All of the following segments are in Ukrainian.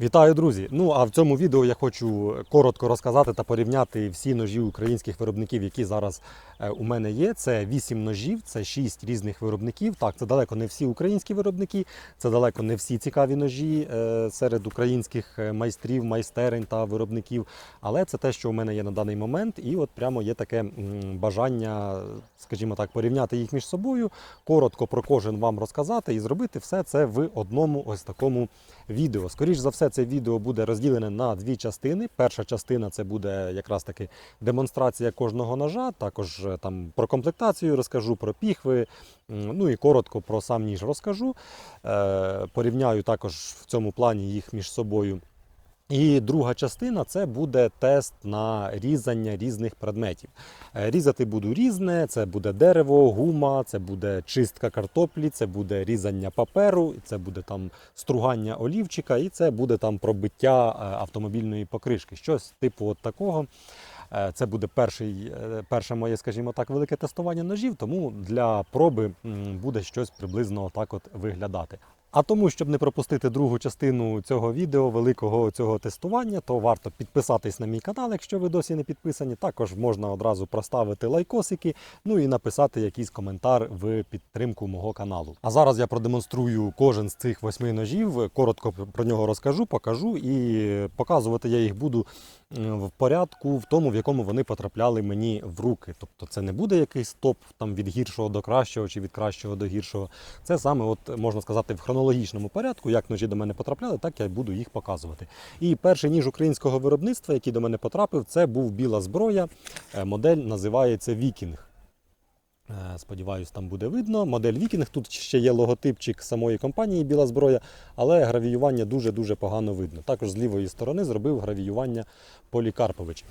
Вітаю, друзі! Ну а в цьому відео я хочу коротко розказати та порівняти всі ножі українських виробників, які зараз е, у мене є. Це 8 ножів, це 6 різних виробників. Так, це далеко не всі українські виробники, це далеко не всі цікаві ножі е, серед українських е, майстрів, майстерень та виробників. Але це те, що у мене є на даний момент, і от прямо є таке бажання, скажімо так, порівняти їх між собою, коротко про кожен вам розказати і зробити все це в одному ось такому відео. Скоріш за все, це відео буде розділене на дві частини. Перша частина це буде якраз таки демонстрація кожного ножа. Також е, там про комплектацію розкажу, про піхви. Ну і коротко про сам ніж розкажу. Е, Порівняю також в цьому плані їх між собою. І друга частина це буде тест на різання різних предметів. Е, Різати буду різне: це буде дерево, гума, це буде чистка картоплі, це буде різання паперу, це буде там стругання олівчика, і це буде там пробиття е, автомобільної покришки. Щось типу от такого. Е, Це буде перший, перше моє, скажімо так, велике тестування ножів, тому для проби буде щось приблизно так от виглядати. А тому, щоб не пропустити другу частину цього відео, великого цього тестування, то варто підписатись на мій канал, якщо ви досі не підписані. Також можна одразу проставити лайкосики, ну і написати якийсь коментар в підтримку мого каналу. А зараз я продемонструю кожен з цих восьми ножів. Коротко про нього розкажу, покажу і показувати я їх буду в порядку, в тому, в якому вони потрапляли мені в руки. Тобто це не буде якийсь топ там від гіршого до кращого чи від кращого до гіршого. Це саме, от можна сказати, в хронологічному порядку, як ножі до мене потрапляли, так я буду їх показувати. І перший ніж українського виробництва, який до мене потрапив, це був біла зброя. Е, Модель називається Вікінг. Е, Сподіваюсь, там буде видно. Модель Вікінг. Тут ще є логотипчик самої компанії Біла зброя, але гравіювання дуже-дуже погано видно. Також з лівої сторони зробив гравіювання Полікарпович.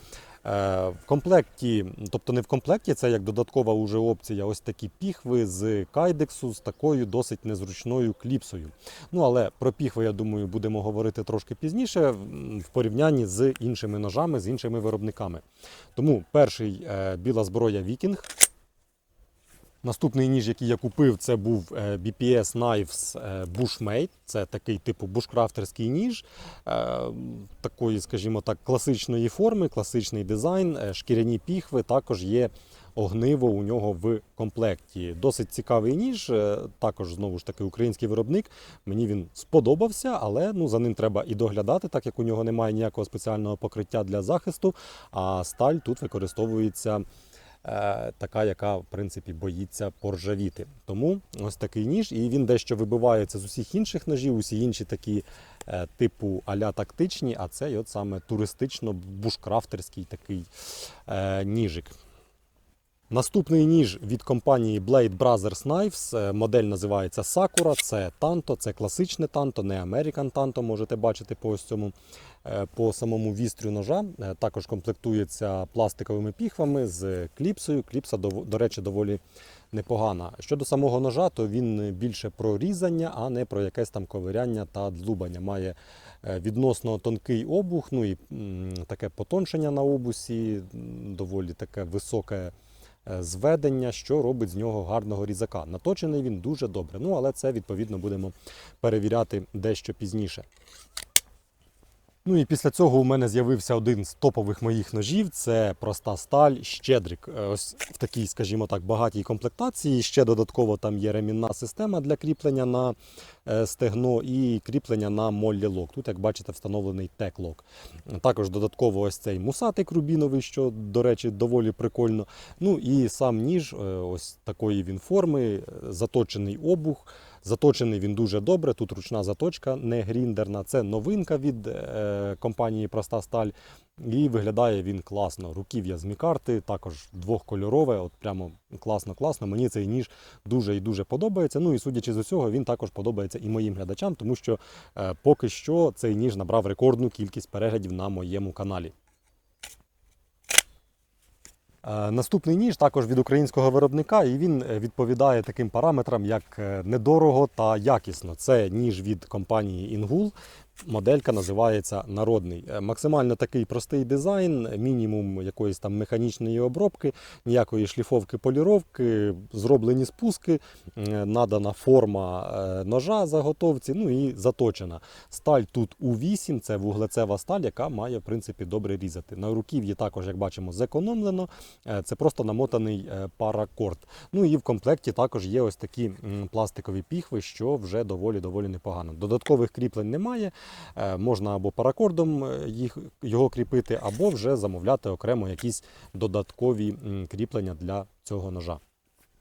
Е, В комплекті, тобто не в комплекті, це як додаткова уже опція, ось такі піхви з кайдексу з такою досить незручною кліпсою. Ну але про піхви, я думаю, будемо говорити трошки пізніше в порівнянні з іншими ножами, з іншими виробниками. Тому перший е, біла зброя Вікінг. Наступний ніж, який я купив, це був е, BPS Knives е, Bushmade. Це такий типу бушкрафтерський ніж, е, такої, скажімо так, класичної форми, класичний дизайн, шкіряні піхви. Також є огниво у нього в комплекті. Досить цікавий ніж. Також знову ж таки український виробник. Мені він сподобався, але ну за ним треба і доглядати, так як у нього немає ніякого спеціального покриття для захисту. А сталь тут використовується така, яка в принципі боїться поржавіти. Тому ось такий ніж, і він дещо вибивається з усіх інших ножів, усі інші такі е, типу аля тактичні, а цей от саме туристично-бушкрафтерський такий е, ніжик. Наступний ніж від компанії Blade Brothers Knives. Е, Модель називається Sakura. Це танто, це класичне танто, не American танто. Можете бачити по цьому е, по самому вістрю ножа. Е, Також комплектується пластиковими піхвами з кліпсою. Кліпса, до речі, доволі непогана. Щодо самого ножа, то він більше про різання, а не про якесь там ковиряння та длубання. Має відносно тонкий обух, ну і таке потоншення на обусі, доволі таке високе зведення, що робить з нього гарного різака. Наточений він дуже добре. Ну, але це відповідно будемо перевіряти дещо пізніше. Ну і після цього у мене з'явився один з топових моїх ножів. Це проста сталь Щедрик. Е, Ось в такій, скажімо так, багатій комплектації. Ще додатково там є ремінна система для кріплення на е, стегно і кріплення на моллі лок. Тут, як бачите, встановлений тек-лок. Також додатково ось цей мусатик рубіновий, що, до речі, доволі прикольно. Ну і сам ніж, е, ось такої він форми, заточений обух. Заточений він дуже добре. Тут ручна заточка, не гріндерна. Це новинка від е, компанії Проста Сталь. І виглядає він класно. Руків'я з мікарти, також двохкольорове. От прямо класно-класно. Мені цей ніж дуже і дуже подобається. Ну і судячи з усього, він також подобається і моїм глядачам, тому що е, поки що цей ніж набрав рекордну кількість переглядів на моєму каналі. Е, Наступний ніж також від українського виробника, і він е, відповідає таким параметрам, як е, недорого та якісно. Це ніж від компанії Ingul. Моделька називається народний. Е, Максимально такий простий дизайн, мінімум якоїсь там механічної обробки, ніякої шліфовки поліровки, зроблені спуски, е, надана форма е, ножа заготовці, ну і заточена. Сталь тут У8, це вуглецева сталь, яка має в принципі добре різати. На руків'ї також, як бачимо, зекономлено. Це просто намотаний паракорд. Ну і в комплекті також є ось такі пластикові піхви, що вже доволі доволі непогано. Додаткових кріплень немає. Е, Можна або паракордом е, їх, його кріпити, або вже замовляти окремо якісь додаткові кріплення для цього ножа.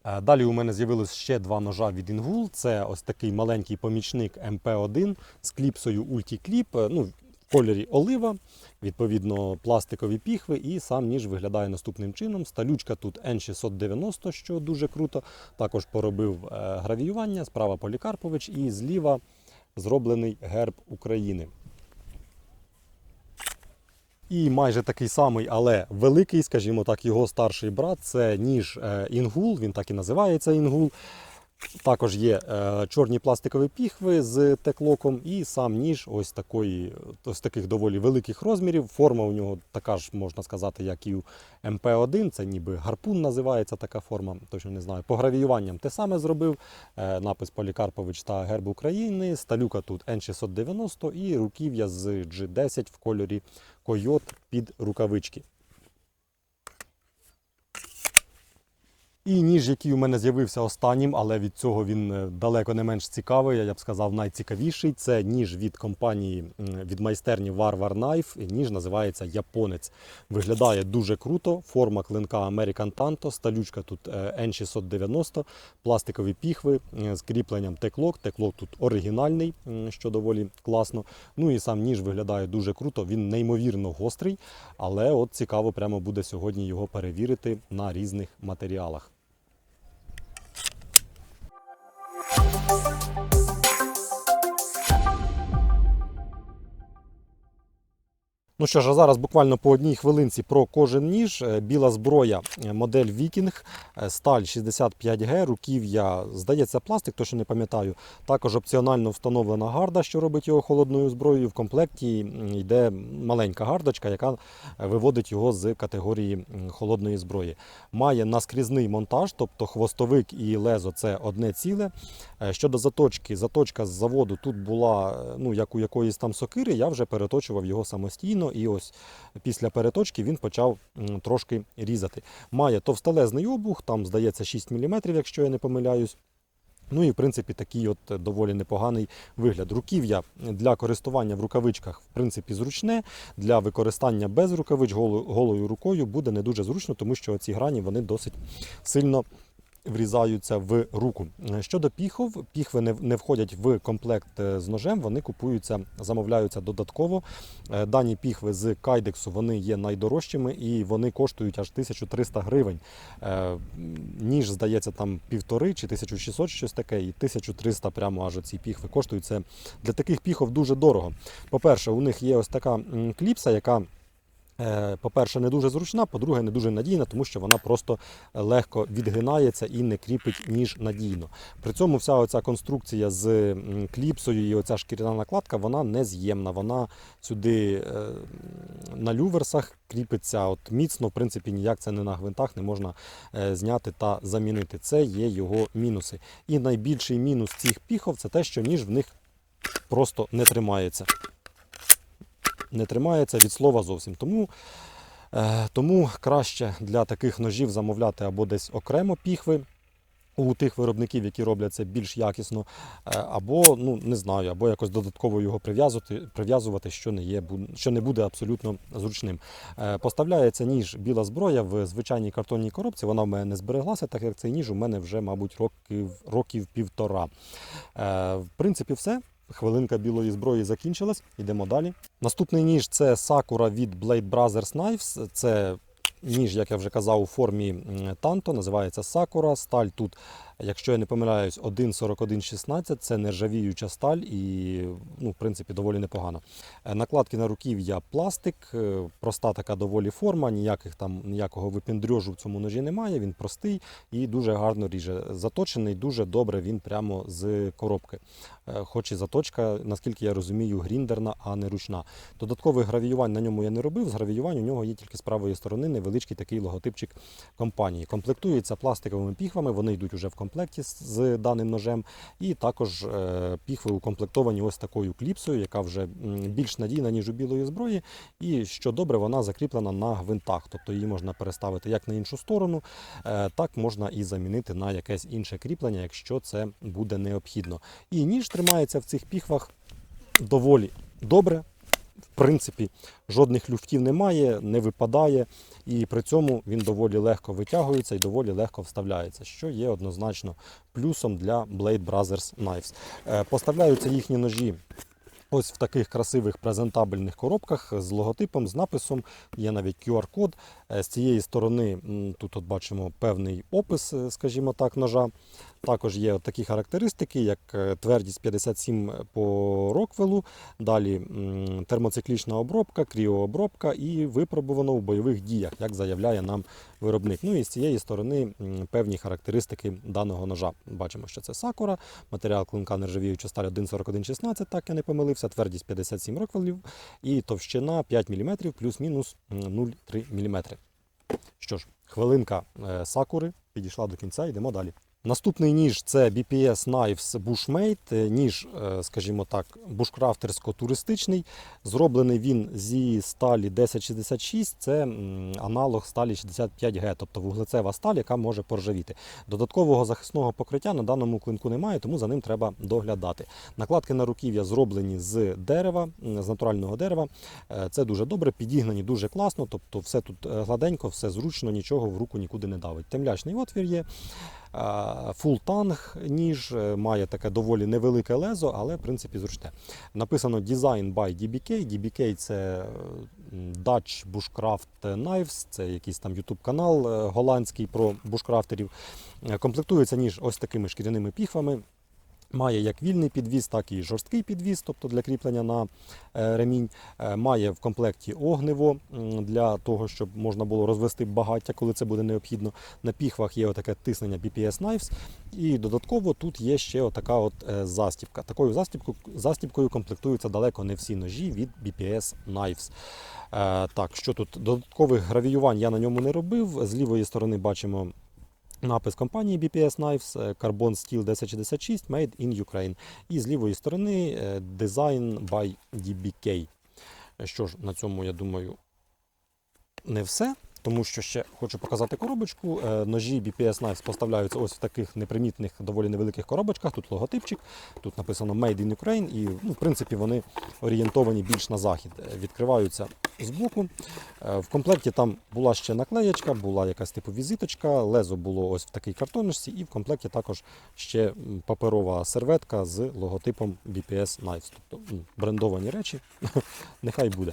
Е, Далі у мене з'явилось ще два ножа від Ingul. Це ось такий маленький помічник MP1 з кліпсою е, ну, в кольорі олива, відповідно, пластикові піхви, і сам ніж виглядає наступним чином. Сталючка тут N690, що дуже круто. Також поробив гравіювання, справа Полікарпович, і зліва зроблений герб України. І майже такий самий, але великий, скажімо так, його старший брат це ніж е, інгул, він так і називається інгул. Також є е, чорні пластикові піхви з теклоком, і сам ніж ось такої, ось таких доволі великих розмірів. Форма у нього така ж можна сказати, як і у МП1. Це ніби гарпун називається така форма. Точно не знаю. По гравіюванням те саме зробив. Е, напис Полікарпович та герб України. Сталюка тут N690 і руків'я з G10 в кольорі койот під рукавички. І ніж, який у мене з'явився останнім, але від цього він е, далеко не менш цікавий, я б сказав, найцікавіший. Це ніж від компанії від майстерні Warwar Knife. Ніж називається Японець. Виглядає дуже круто. Форма клинка American Tanto, сталючка тут е, N690, пластикові піхви з кріпленням теклок. Теклок тут оригінальний, що доволі класно. Ну і сам ніж виглядає дуже круто. Він неймовірно гострий, але от цікаво прямо буде сьогодні його перевірити на різних матеріалах. Ну що ж, а зараз буквально по одній хвилинці про кожен ніж. Е, Біла зброя, е, модель Viking, е, сталь 65G, руків'я, здається, пластик, то що не пам'ятаю. Також опціонально встановлена гарда, що робить його холодною зброєю. В комплекті йде маленька гардочка, яка виводить його з категорії холодної зброї. Має наскрізний монтаж, тобто хвостовик і лезо це одне ціле. Е, Щодо заточки, заточка з заводу тут була е, ну, як у якоїсь там сокири, я вже переточував його самостійно, і ось після переточки він почав трошки різати. Має товстелезний обух, там здається 6 мм, якщо я не помиляюсь. Ну і в принципі такий от е, доволі непоганий вигляд. Руків'я для користування в рукавичках в принципі зручне. Для використання без рукавич голою рукою буде не дуже зручно, тому що ці грані вони досить сильно врізаються в руку. Щодо піхов, піхви не, не входять в комплект е, з ножем, вони купуються, замовляються додатково. Е, Дані піхви з кайдексу вони є найдорожчими і вони коштують аж 1300 гривень. Е, Ніж, здається, там півтори чи 1600 щось таке, і 1300 прямо аж ці піхви коштують. Це для таких піхов дуже дорого. По-перше, у них є ось така кліпса, яка. Е, По-перше, не дуже зручна, по-друге, не дуже надійна, тому що вона просто легко відгинається і не кріпить ніж надійно. При цьому вся оця конструкція з кліпсою і оця шкіряна накладка, вона нез'ємна. Вона сюди е, на люверсах кріпиться от міцно, в принципі, ніяк це не на гвинтах не можна е, зняти та замінити. Це є його мінуси. І найбільший мінус цих піхов це те, що ніж в них просто не тримається. Не тримається від слова зовсім. Тому Е, Тому краще для таких ножів замовляти або десь окремо піхви у тих виробників, які роблять це більш якісно, е, або ну не знаю, або якось додатково його прив'язувати, прив'язувати, що не є, що не буде абсолютно зручним. Е, Поставляється ніж біла зброя в звичайній картонній коробці. Вона в мене не збереглася, так як цей ніж у мене вже, мабуть, років, років півтора. В принципі, все. Хвилинка білої зброї закінчилась. Йдемо далі. Наступний ніж це Sakura від Blade Brothers Knives. Це ніж, як я вже казав, у формі танто, називається Sakura. Сталь тут Якщо я не помиляюсь, 1.41.16 це нержавіюча сталь і, ну, в принципі, доволі непогано. Е, Накладки на руків'я пластик, е, проста така доволі форма, ніяких там ніякого випендрьожу в цьому ножі немає. Він простий і дуже гарно ріже. Заточений дуже добре він прямо з коробки. Е, Хоч і заточка, наскільки я розумію, гріндерна, а не ручна. Додаткових гравіювань на ньому я не робив. З гравіювань у нього є тільки з правої сторони невеличкий такий логотипчик компанії. Комплектується пластиковими піхвами, вони йдуть уже в комплекті з, даним ножем. І також е, піхви укомплектовані ось такою кліпсою, яка вже більш надійна, ніж у білої зброї. І що добре, вона закріплена на гвинтах, тобто її можна переставити як на іншу сторону, е, так можна і замінити на якесь інше кріплення, якщо це буде необхідно. І ніж тримається в цих піхвах доволі добре. В принципі, жодних люфтів немає, не випадає, і при цьому він доволі легко витягується і доволі легко вставляється, що є однозначно плюсом для Blade Brothers Knives. Е, Поставляються їхні ножі ось в таких красивих презентабельних коробках з логотипом, з написом. Є навіть QR-код. Е, З цієї сторони тут от бачимо певний опис, е, скажімо так, ножа. Також є такі характеристики, як е, твердість 57 по Роквелу, далі термоциклічна обробка, кріообробка і випробувано в бойових діях, як заявляє нам виробник. Ну і з цієї сторони певні характеристики даного ножа. Бачимо, що це сакура, матеріал клинка нержавіюча сталь 1,4116, так я не помилився, твердість 57 роквелів і товщина 5 мм плюс-мінус 0,3 мм. Що ж, хвилинка е, сакури підійшла до кінця, йдемо далі. Наступний ніж це BPS Knives Bushmade, е, ніж, е, скажімо так, бушкрафтерсько-туристичний. Зроблений він зі сталі 1066, це аналог сталі 65G, тобто вуглецева сталь, яка може поржавіти. Додаткового захисного покриття на даному клинку немає, тому за ним треба доглядати. Накладки на руків'я зроблені з дерева, з натурального дерева. Е, Це дуже добре, підігнані дуже класно, тобто все тут гладенько, все зручно, нічого в руку нікуди не давить. Темлячний отвір є. Фул танг ніж е, має таке доволі невелике лезо, але в принципі зручне. Написано Design by DBK. DBK це м, Dutch Bushcraft Knives, це якийсь там YouTube канал е, голландський про бушкрафтерів. Е, Комплектується ніж ось такими шкіряними піхвами. Має як вільний підвіз, так і жорсткий підвіз, тобто для кріплення на е, ремінь. Е, Має в комплекті огниво для того, щоб можна було розвести багаття, коли це буде необхідно. На піхвах є отаке тиснення BPS Knives. І додатково тут є ще отака от е, застібка. Такою застібкою, застібкою комплектуються далеко не всі ножі від BPS Knives. Так, що тут? Додаткових гравіювань я на ньому не робив. З лівої сторони бачимо. Напис компанії BPS Knives е, Carbon Steel 1066 Made in Ukraine. І з лівої сторони е, Design by DBK. Що ж, на цьому, я думаю, не все. Тому що ще хочу показати коробочку. Е, Ножі BPS Knives поставляються ось в таких непримітних, доволі невеликих коробочках. Тут логотипчик, тут написано Made in Ukraine, і ну, в принципі вони орієнтовані більш на захід. Е, Відкриваються збоку. Е, В комплекті там була ще наклеєчка, була якась типу візиточка, лезо було ось в такій картоночці, і в комплекті також ще паперова серветка з логотипом BPS Knives. Тобто брендовані речі, нехай буде.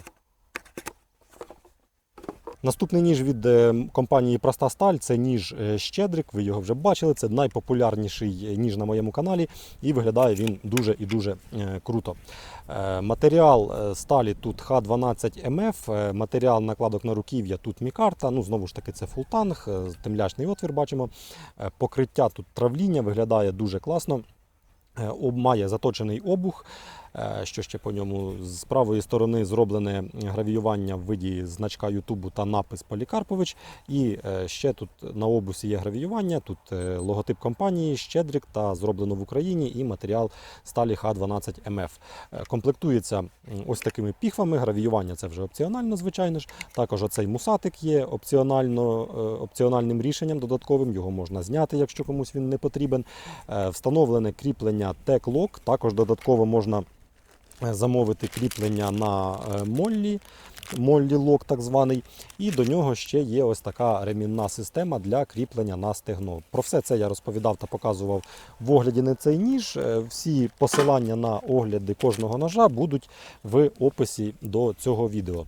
Наступний ніж від е, компанії Проста Сталь це ніж е, Щедрик. Ви його вже бачили. Це найпопулярніший е, ніж на моєму каналі, і виглядає він дуже і дуже круто. Матеріал сталі тут Х12МФ, е, матеріал накладок на руків'я тут мікарта. Ну, знову ж таки, це фултанг, темлячний отвір бачимо. Покриття тут травління виглядає дуже класно. Має заточений обух. Е, Що ще по ньому? З правої сторони зроблене гравіювання в виді значка Ютубу та напис Полікарпович. І е, ще тут на обусі є гравіювання, тут е, логотип компанії Щедрик та зроблено в Україні і матеріал сталі Х12МФ. Е, Комплектується ось такими піхвами. Гравіювання це вже опціонально, звичайно ж. Також оцей мусатик є опціонально, опціональним рішенням додатковим. Його можна зняти, якщо комусь він не потрібен. Встановлене кріплення Tech-Lock. Також додатково можна замовити кріплення на е, моллі. Моллі лок так званий, і до нього ще є ось така ремінна система для кріплення на стегно. Про все це я розповідав та показував в огляді на цей ніж. Е, Всі посилання на огляди кожного ножа будуть в описі до цього відео.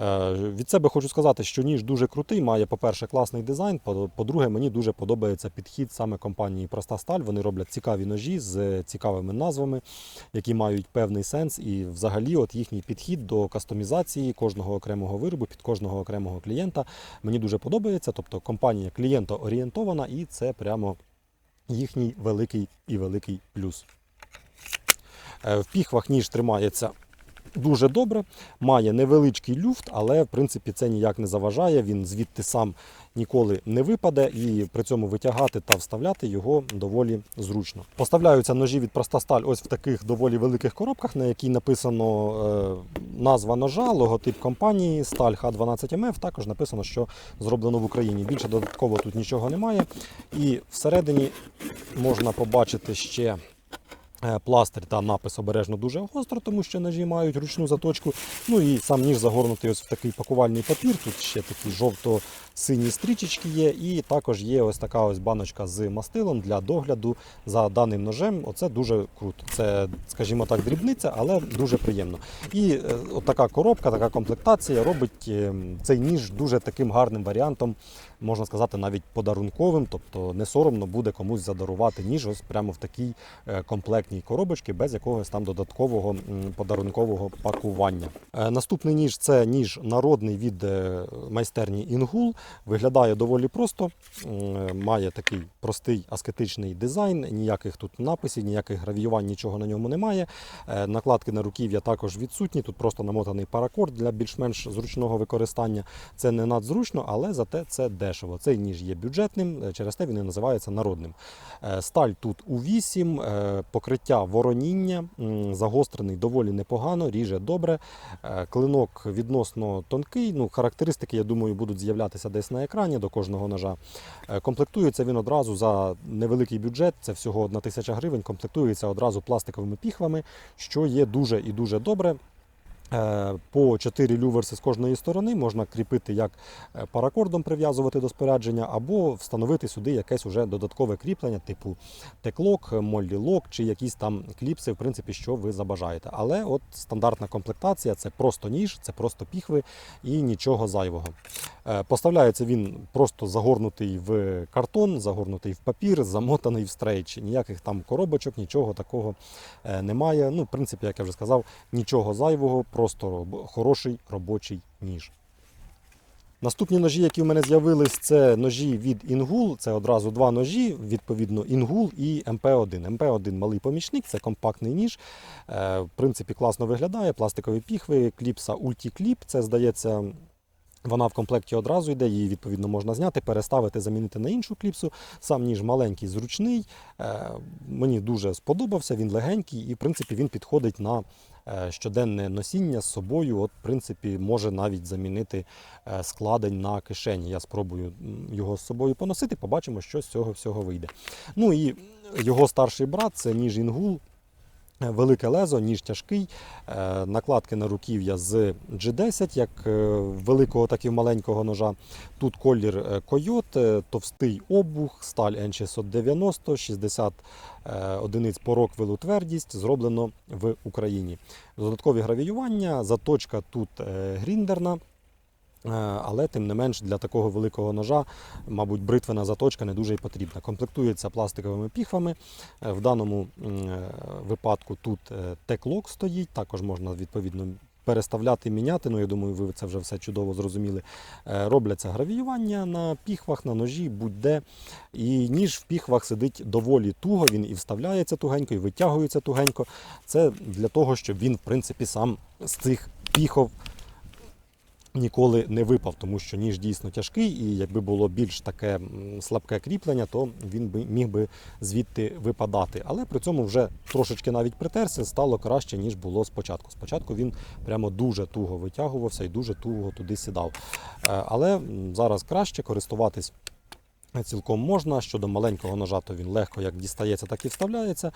Е, Від себе хочу сказати, що ніж дуже крутий, має, по-перше, класний дизайн. по- По-друге, мені дуже подобається підхід саме компанії Проста Сталь. Вони роблять цікаві ножі з цікавими назвами, які мають певний сенс. І взагалі, от їхній підхід до кастомізації кожного окремого виробу під кожного окремого клієнта мені дуже подобається. Тобто компанія клієнтоорієнтована, і це прямо їхній великий і великий плюс. Е, В піхвах ніж тримається дуже добре, має невеличкий люфт, але в принципі це ніяк не заважає. Він звідти сам ніколи не випаде, і при цьому витягати та вставляти його доволі зручно. Поставляються ножі від проста сталь ось в таких доволі великих коробках, на якій написано е, назва ножа, логотип компанії, сталь Х12МФ. Також написано, що зроблено в Україні. Більше додатково тут нічого немає. І всередині можна побачити ще. Е, Пластир та напис обережно дуже гостро, тому що ножі мають ручну заточку. Ну і сам ніж загорнутий ось в такий пакувальний папір. Тут ще такі жовто-сині стрічечки є, і також є ось така ось баночка з мастилом для догляду за даним ножем. Оце дуже круто. Це, скажімо так, дрібниця, але дуже приємно. І е, от така коробка, така комплектація робить е, цей ніж дуже таким гарним варіантом, можна сказати, навіть подарунковим. Тобто не соромно буде комусь задарувати ніж ось прямо в такій е, комплектній коробочці без якогось там додаткового подарункового пакування. Е, Наступний ніж це ніж народний від е, майстерні Інгул. Виглядає доволі просто, має такий простий аскетичний дизайн, ніяких тут написів, ніяких гравіювань, нічого на ньому немає. Накладки на руків'я також відсутні. Тут просто намотаний паракорд для більш-менш зручного використання. Це не надзручно, але зате це дешево. Цей ніж є бюджетним, е, через те він і називається народним. Е, Сталь тут у 8, покриття вороніння, загострений доволі непогано, ріже добре. Е, Клинок відносно тонкий. Ну, характеристики, я думаю, будуть з'являтися десь на екрані до кожного ножа. Е, Комплектується він одразу за невеликий бюджет, це всього 1 тисяча гривень. Комплектується одразу пластиковими піхвами, що є дуже і дуже добре. Е, По 4 люверси з кожної сторони можна кріпити як е, паракордом прив'язувати до спорядження, або встановити сюди якесь уже додаткове кріплення, типу теклок, моллі-лок чи якісь там кліпси, в принципі, що ви забажаєте. Але от стандартна комплектація це просто ніж, це просто піхви і нічого зайвого. Е, Поставляється він просто загорнутий в картон, загорнутий в папір, замотаний в стрейч. Ніяких там коробочок, нічого такого е, немає. Ну, в принципі, як я вже сказав, нічого зайвого, просто хороший робочий ніж. Наступні ножі, які в мене з'явились, це ножі від Інгул. Це одразу два ножі, відповідно, Інгул і МП1. МП1 малий помічник, це компактний ніж. Е, В принципі, класно виглядає. Пластикові піхви, кліпса Ulti-Clip. Це здається. Вона в комплекті одразу йде, її відповідно можна зняти, переставити, замінити на іншу кліпсу. Сам ніж маленький, зручний. Е, Мені дуже сподобався, він легенький і, в принципі, він підходить на е, щоденне носіння з собою. От, в принципі, може навіть замінити е, складень на кишені. Я спробую його з собою поносити, побачимо, що з цього всього вийде. Ну і його старший брат це ніж Інгул. Велике лезо, ніж тяжкий, е, накладки на руків'я з G10, як е, великого, так і маленького ножа. Тут колір е, койот, товстий обух, сталь N690, 60 е, одиниць по роквелу твердість, зроблено в Україні. Додаткові гравіювання, заточка тут гріндерна. Е, Але тим не менш для такого великого ножа, мабуть, бритвена заточка не дуже й потрібна. Комплектується пластиковими піхвами. Е, В даному е, випадку тут теклок стоїть, також можна відповідно переставляти, міняти. Ну, я думаю, ви це вже все чудово зрозуміли. Робляться гравіювання на піхвах, на ножі, будь-де. І ніж в піхвах сидить доволі туго, він і вставляється тугенько, і витягується тугенько. Це для того, щоб він, в принципі, сам з цих піхов ніколи не випав, тому що ніж дійсно тяжкий, і якби було більш таке слабке кріплення, то він би міг би звідти випадати. Але при цьому вже трошечки навіть притерся, стало краще, ніж було спочатку. Спочатку він прямо дуже туго витягувався і дуже туго туди сідав. Е, Але зараз краще користуватись. Цілком можна. Щодо маленького ножа, то він легко як дістається, так і вставляється.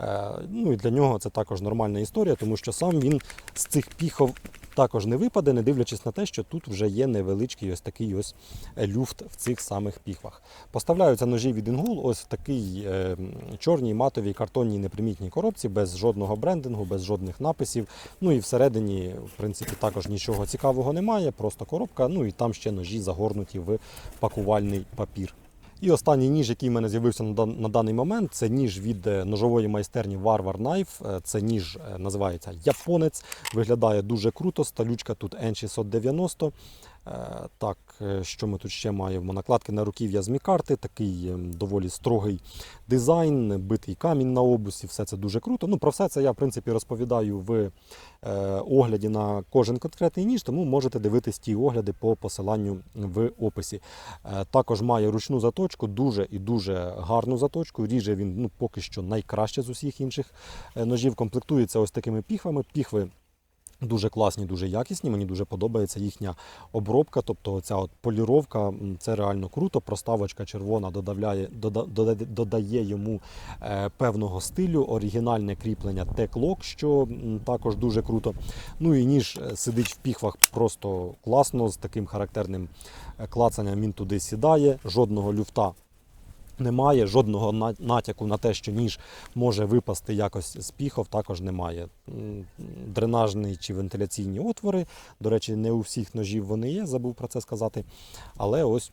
Е, Ну і для нього це також нормальна історія, тому що сам він з цих піхов також не випаде, не дивлячись на те, що тут вже є невеличкий ось такий ось е, люфт в цих самих піхвах. Поставляються ножі від Інгул ось в такій е, чорній матовій картонній непримітній коробці, без жодного брендингу, без жодних написів. Ну і всередині, в принципі, також нічого цікавого немає, просто коробка. Ну і там ще ножі загорнуті в пакувальний папір. І останній ніж, який в мене з'явився на дан- на даний момент, це ніж від е, ножової майстерні Warwar Knife. Е, Це ніж е, називається Японець. Виглядає дуже круто. Сталючка тут N690. Е, Так, е, що ми тут ще маємо? Накладки на руків'я з мікарти, такий е, доволі строгий дизайн, битий камінь на обусі, все це дуже круто. Ну, про все це я в принципі розповідаю в е, огляді на кожен конкретний ніж, тому можете дивитись ті огляди по посиланню в описі. Також має ручну заточку, дуже і дуже гарну заточку. Ріже він ну, поки що найкраще з усіх інших ножів. Комплектується ось такими піхвами. Піхви Дуже класні, дуже якісні. Мені дуже подобається їхня обробка. Тобто ця от поліровка це реально круто. Проставочка червона додавляє, дода- дода- додає йому е, певного стилю, оригінальне кріплення теклок, що також дуже круто. Ну і ніж е, сидить в піхвах просто класно, з таким характерним е, клацанням він туди сідає, жодного люфта. Немає жодного натяку на те, що ніж може випасти якось з піхов, також немає. Дренажні чи вентиляційні отвори. До речі, не у всіх ножів вони є, забув про це сказати. Але ось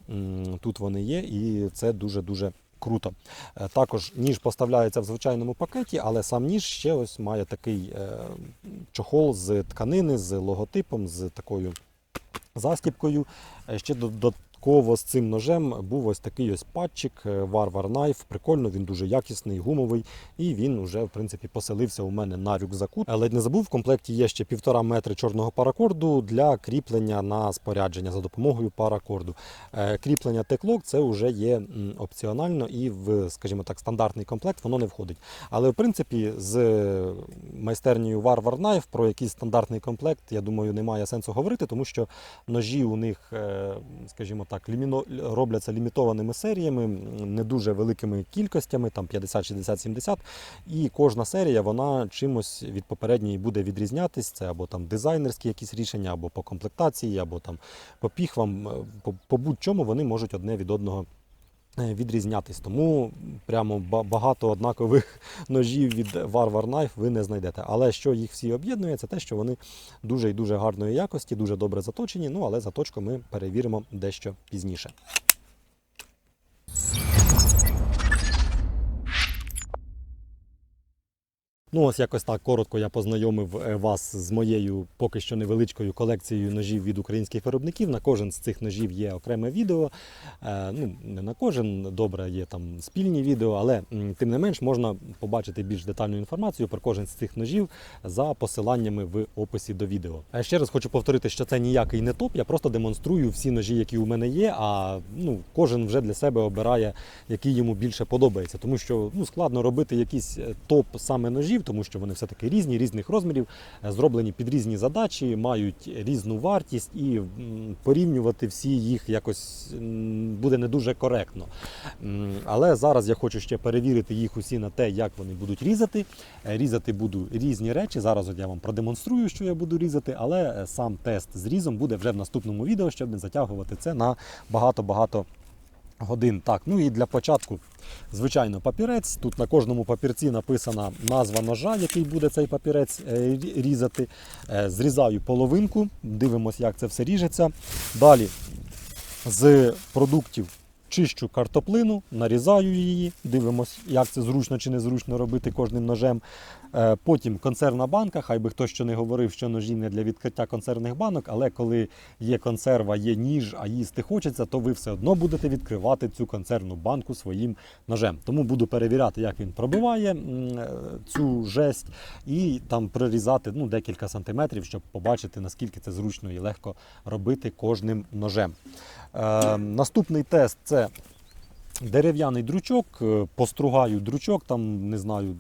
тут вони є, і це дуже-дуже круто. Е, Також ніж поставляється в звичайному пакеті, але сам ніж ще ось має такий е, чохол з тканини, з логотипом, з такою застіпкою. Е, Ще додатково з цим ножем був ось такий ось патчик е, Warwar Knife. Прикольно, він дуже якісний, гумовий, і він вже в принципі поселився у мене на рюкзаку. Ледь не забув, в комплекті є ще півтора метри чорного паракорду для кріплення на спорядження за допомогою паракорду. Е, Кріплення теклок це вже є опціонально і в, скажімо так, стандартний комплект воно не входить. Але в принципі з майстернею Warwar Knife про якийсь стандартний комплект, я думаю, немає сенсу говорити, тому що ножі у них, е, скажімо так, ліміно, робляться лімітованими серіями, не дуже великими кількостями, там 50, 60, 70. І кожна серія вона чимось від попередньої буде відрізнятися. Це або там дизайнерські якісь рішення, або по комплектації, або там по піхвам, е, по, по будь-чому вони можуть одне від одного. Е, Відрізнятись, тому прямо багато однакових ножів від Warwar Knife ви не знайдете. Але що їх всі об'єднує, це те, що вони дуже і дуже гарної якості, дуже добре заточені. Ну але заточку ми перевіримо дещо пізніше. Ну, ось якось так коротко я познайомив е, вас з моєю поки що невеличкою колекцією ножів від українських виробників. На кожен з цих ножів є окреме відео. Е, ну, не на кожен, добре, є там спільні відео, але тим не менш можна побачити більш детальну інформацію про кожен з цих ножів за посиланнями в описі до відео. Ще раз хочу повторити, що це ніякий не топ. Я просто демонструю всі ножі, які у мене є. А ну, кожен вже для себе обирає, який йому більше подобається. Тому що ну, складно робити якийсь е, топ саме ножів, тому що вони все-таки різні, різних розмірів, е, зроблені під різні задачі, мають різну вартість, і порівнювати всі їх якось буде не дуже коректно. Але зараз я хочу ще перевірити їх усі на те, як вони будуть різати. Е, Різати буду різні речі. Зараз я вам продемонструю, що я буду різати, але е, сам тест з різом буде вже в наступному відео, щоб не затягувати це на багато-багато годин. Так, ну і для початку, звичайно, папірець. Тут на кожному папірці написана назва ножа, який буде цей папірець е, різати. Е, Зрізаю половинку, дивимося, як це все ріжеться. Далі з продуктів чищу картоплину, нарізаю її, дивимося, як це зручно чи незручно робити кожним ножем. Е, Потім консервна банка, хай би хтось що не говорив, що ножі не для відкриття консервних банок, але коли є консерва, є ніж, а їсти хочеться, то ви все одно будете відкривати цю консервну банку своїм ножем. Тому буду перевіряти, як він пробиває е, цю жесть, і там прорізати ну, декілька сантиметрів, щоб побачити, наскільки це зручно і легко робити кожним ножем. Е, Наступний тест це дерев'яний дручок, е, постругаю дручок, там не знаю,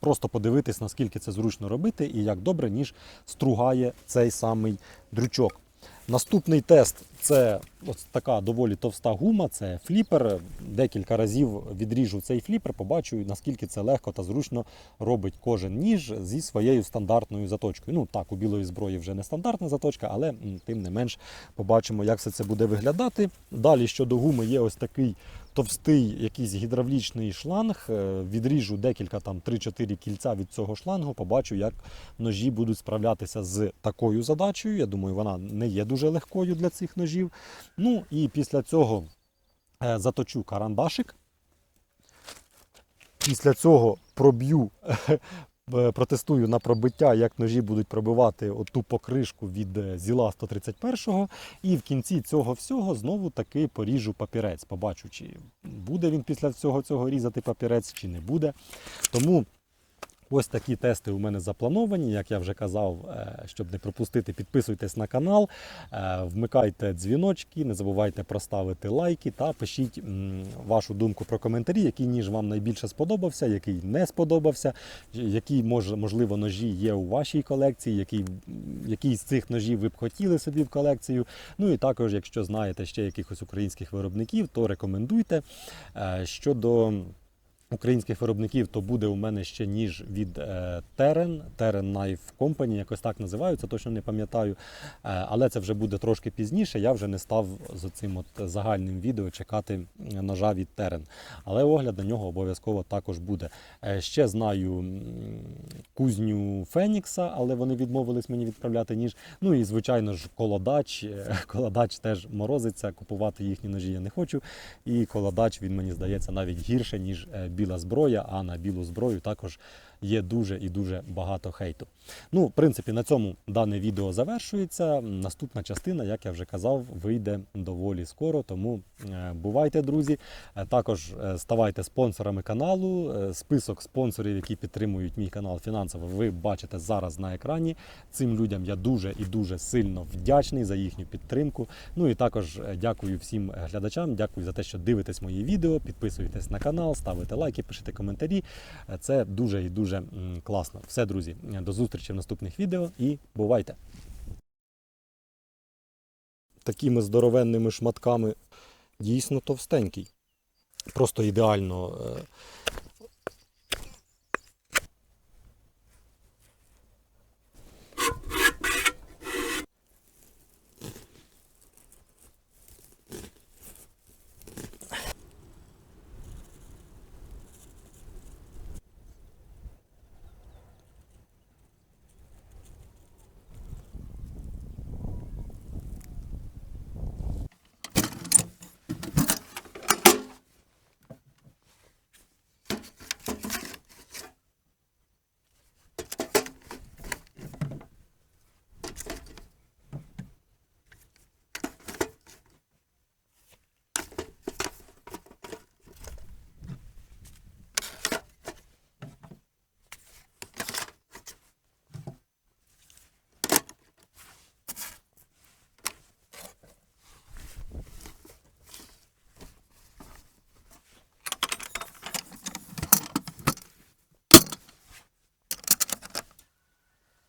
просто подивитись, наскільки це зручно робити і як добре, ніж стругає цей самий дручок. Наступний тест Це ось така доволі товста гума, це фліпер. Декілька разів відріжу цей фліпер, побачу, наскільки це легко та зручно робить кожен ніж зі своєю стандартною заточкою. Ну так, у білої зброї вже не стандартна заточка, але тим не менш побачимо, як все це буде виглядати. Далі щодо гуми є ось такий товстий якийсь гідравлічний шланг. Е, Відріжу декілька там 3-4 кільця від цього шлангу, побачу, як ножі будуть справлятися з такою задачею. Я думаю, вона не є дуже легкою для цих ножів. Ну і після цього е, заточу карандашик. Після цього проб'ю, е, протестую на пробиття, як ножі будуть пробивати оту покришку від е, зіла 131-го. І в кінці цього всього знову таки поріжу папірець. Побачу, чи буде він після всього цього різати папірець, чи не буде. Тому Ось такі тести у мене заплановані. Як я вже казав, е, щоб не пропустити, підписуйтесь на канал, е, вмикайте дзвіночки, не забувайте проставити лайки та пишіть вашу думку про коментарі, який ніж вам найбільше сподобався, який не сподобався, які можливо ножі є у вашій колекції, який, який з цих ножів ви б хотіли собі в колекцію. Ну і також, якщо знаєте ще якихось українських виробників, то рекомендуйте. Е, Щодо українських виробників, то буде у мене ще ніж від е, Terren, Terren Knife Company, якось так називаються, точно не пам'ятаю. Е, але це вже буде трошки пізніше. Я вже не став з цим от загальним відео чекати ножа від Terren. Але огляд на нього обов'язково також буде. Е, ще знаю кузню Фенікса, але вони відмовились мені відправляти ніж. Ну і звичайно ж, колодач. Е, Колодач теж морозиться, купувати їхні ножі я не хочу. І колодач він мені здається навіть гірше, ніж е, біла зброя, а на білу зброю також є дуже і дуже багато хейту. Ну, в принципі, на цьому дане відео завершується. Наступна частина, як я вже казав, вийде доволі скоро. Тому е, бувайте, друзі. Е, Також е, ставайте спонсорами каналу. Список спонсорів, які підтримують мій канал фінансово, ви бачите зараз на екрані. Цим людям я дуже і дуже сильно вдячний за їхню підтримку. Ну і також дякую всім глядачам. Дякую за те, що дивитесь мої відео, підписуєтесь на канал, ставите лайки, пишете коментарі. Це дуже і дуже м, класно. Все, друзі, до зустрічі в наступних відео і бувайте! Такими здоровенними шматками дійсно товстенький. Просто ідеально е,